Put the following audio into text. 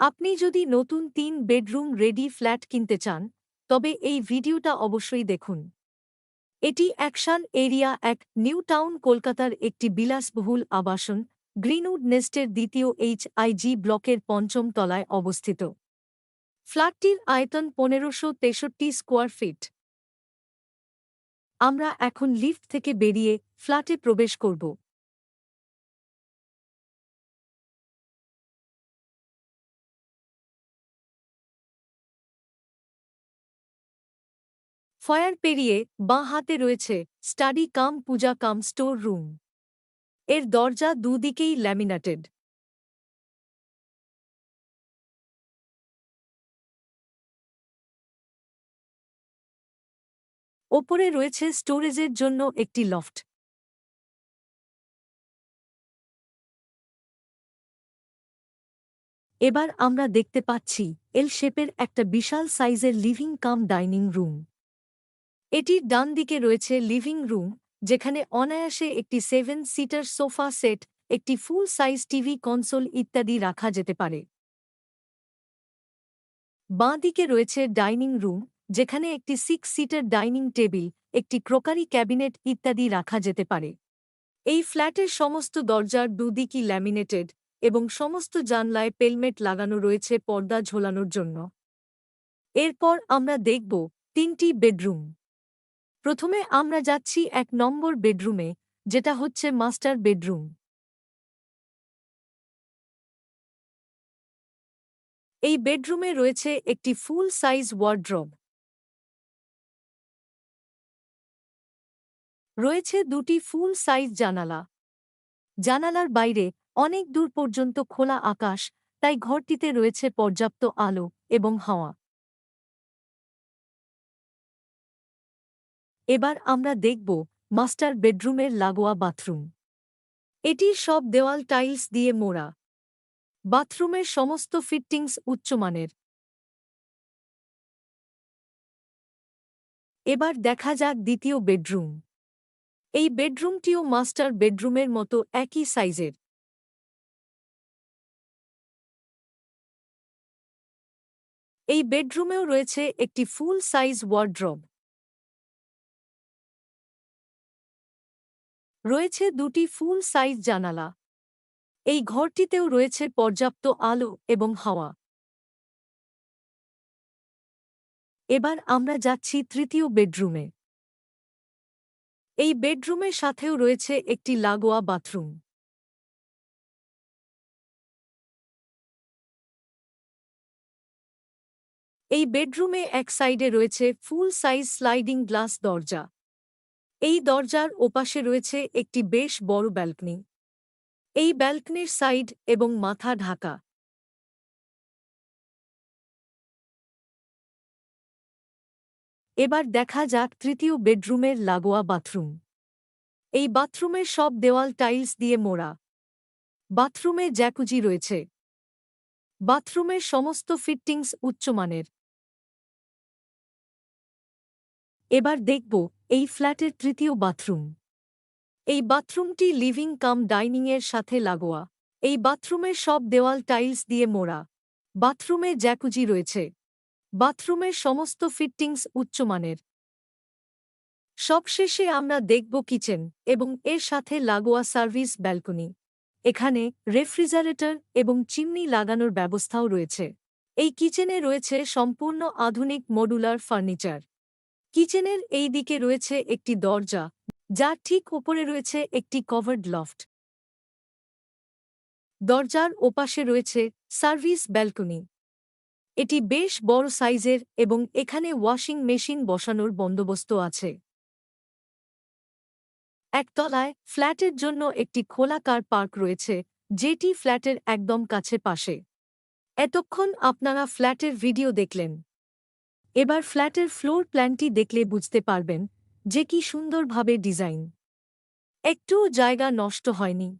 আপনি যদি নতুন তিন বেডরুম রেডি ফ্ল্যাট কিনতে চান, তবে এই ভিডিওটা অবশ্যই দেখুন। এটি অ্যাকশন এরিয়া এক নিউ টাউন কলকাতার একটি বিলাসবহুল আবাসন, গ্রিনউড নেস্টের দ্বিতীয় এইচ আইজি ব্লকের পঞ্চম তলায় অবস্থিত। ফ্ল্যাটটির আয়তন পনেরোশো তেষট্টি স্কোয়ার ফিট। আমরা এখন লিফট থেকে বেরিয়ে ফ্ল্যাটে প্রবেশ করব। ফয়ার পেরিয়ে বাঁ হাতে রয়েছে study cum puja cum store room. এর দরজা দুদিকেই ল্যামিনেটেড। ওপরে রয়েছে স্টোরেজের জন্য একটি লফট। এবার আমরা দেখতে পাচ্ছি এল শেপের একটা বিশাল সাইজের লিভিং কাম ডাইনিং রুম। এটির ডান দিকে রয়েছে লিভিং রুম যেখানে অনায়াসে একটি সেভেন সিটার সোফা সেট একটি ফুল সাইজ টিভি কনসোল ইত্যাদি রাখা যেতে পারে। বাঁ দিকে রয়েছে ডাইনিং রুম যেখানে একটি সিক্স সিটার ডাইনিং টেবিল একটি ক্রোকারি ক্যাবিনেট ইত্যাদি রাখা যেতে পারে। এই ফ্ল্যাটের সমস্ত দরজার দুদিকই ল্যামিনেটেড এবং সমস্ত জানলায় পেলমেট লাগানো রয়েছে পর্দা ঝোলানোর জন্য। এরপর আমরা দেখব তিনটি বেডরুম প্রথমে আমরা যাচ্ছি এক নম্বর বেডরুমে, যেটা হচ্ছে মাস্টার বেডরুম। এই বেডরুমে রয়েছে একটি ফুল সাইজ ওয়ার্ড্রব। রয়েছে দুটি ফুল সাইজ জানালা। জানালার বাইরে অনেক দূর পর্যন্ত খোলা আকাশ, তাই ঘরটিতে রয়েছে পর্যাপ্ত আলো এবং হাওয়া। এবার আমরা দেখব মাস্টার বেডরুমের লাগোয়া বাথরুম। এটির সব দেওয়াল টাইলস দিয়ে মোড়া। বাথরুমের সমস্ত ফিটিংস উচ্চমানের এবার দেখা যাক দ্বিতীয় বেডরুম। এই বেডরুমটিও মাস্টার বেডরুমের মতো একই সাইজের। এই বেডরুমেও রয়েছে একটি ফুল সাইজ ওয়ার্ড্রব। রয়েছে দুটি ফুল সাইজ জানালা। এই ঘরটিতেও রয়েছে পর্যাপ্ত আলো এবং হাওয়া। এবার আমরা যাচ্ছি তৃতীয় বেডরুমে। এই বেডরুমের সাথেও রয়েছে একটি লাগোয়া বাথরুম। এই বেডরুমে এক সাইডে রয়েছে ফুল সাইজ স্লাইডিং গ্লাস দরজা। এই দরজার ওপাশে রয়েছে একটি বেশ বড় ব্যালকনি। এই ব্যালকনির সাইড এবং মাথা ঢাকা। এবার দেখা যাক তৃতীয় বেডরুমের লাগোয়া বাথরুম। এই বাথরুমের সব দেওয়াল টাইলস দিয়ে মোড়া। বাথরুমে জ্যাকুজি রয়েছে। বাথরুমের সমস্ত ফিটিংস উচ্চমানের। এবার দেখব এই ফ্ল্যাটের তৃতীয় বাথরুম। এই বাথরুমটি লিভিং কাম ডাইনিংয়ের সাথে লাগোয়া। এই বাথরুমের সব দেওয়াল টাইলস দিয়ে মোড়া। বাথরুমে জ্যাকুজি রয়েছে। বাথরুমের সমস্ত ফিটিংস উচ্চমানের সবশেষে আমরা দেখব কিচেন এবং এর সাথে লাগোয়া সার্ভিস ব্যালকনি। এখানে রেফ্রিজারেটর এবং চিমনি লাগানোর ব্যবস্থাও রয়েছে। এই কিচেনে রয়েছে সম্পূর্ণ আধুনিক মডুলার ফার্নিচার। কিচেনের এই দিকে রয়েছে একটি দরজা যার ঠিক ওপরে রয়েছে একটি কভার্ড লফট। দরজার ওপাশে রয়েছে সার্ভিস ব্যালকনি। এটি বেশ বড় সাইজের এবং এখানে ওয়াশিং মেশিন বসানোর বন্দোবস্ত আছে। একতলায় ফ্ল্যাটের জন্য একটি খোলা কার পার্ক রয়েছে, যেটি ফ্ল্যাটের একদম কাছে পাশে। এতক্ষণ আপনারা ফ্ল্যাটের ভিডিও দেখলেন। এবার ফ্ল্যাটের ফ্লোর প্ল্যানটি দেখলে বুঝতে পারবেন যে কি সুন্দরভাবে ডিজাইন। একটুও জায়গা নষ্ট হয়নি।